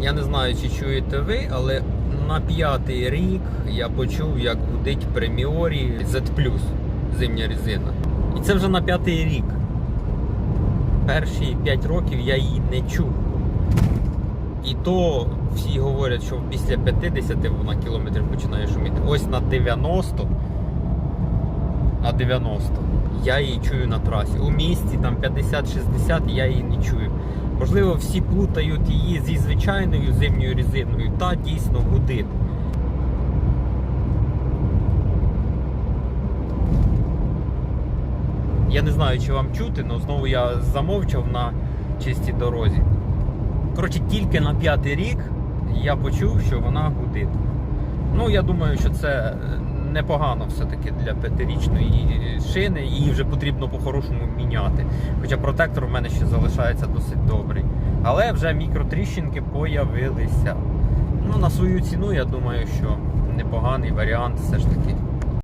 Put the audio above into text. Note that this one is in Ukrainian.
Я не знаю, чи чуєте ви, але на п'ятий рік я почув, як гудить преміорі Z зимня резина. І це вже на п'ятий рік. Перші 5 років я її не чув. І то всі говорять, що після 50 вона кілометрів починає шуміти. Ось на 90, на 90 я її чую на трасі. У місті там 50-60 я її не чую. Можливо, всі плутають її зі звичайною зимньою резиною. Та дійсно гудить. Я не знаю, чи вам чути, але знову я замовчав на чистій дорозі. Коротше, тільки на п'ятий рік я почув, що вона гудить. Ну, я думаю, що це е, непогано все-таки для п'ятирічної шини, її вже потрібно по-хорошому міняти. Хоча протектор у мене ще залишається досить добрий. Але вже мікротріщинки появилися. Ну, на свою ціну, я думаю, що непоганий варіант все ж таки.